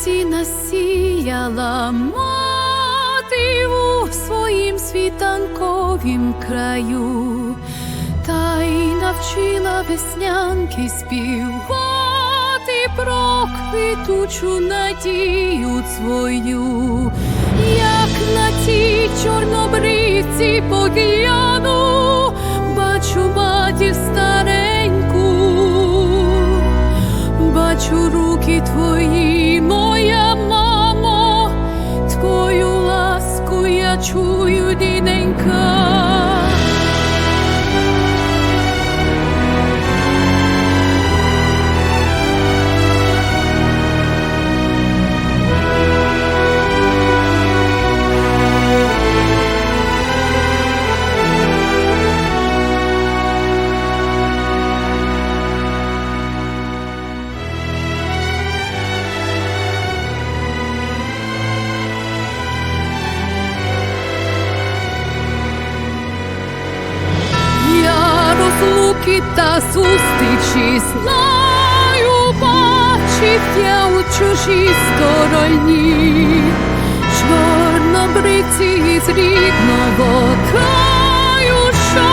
пшениці насіяла мати у своїм світанковім краю, та й навчила веснянки співати про квітучу надію свою, як на ті чорнобривці погляну, чую, діненька. Розлуки та зустрічі знаю, бачив я у чужій стороні, чорнобриці з рідного краю, що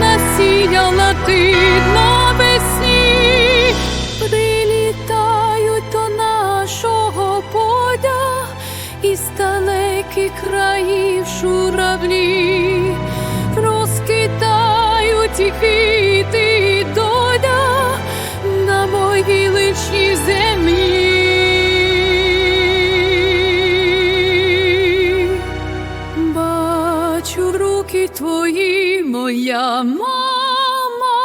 насіяла ти навесні, прилітають до нашого поля із далеких країв журавлі твої, моя мама,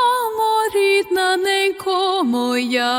рідна ненько моя.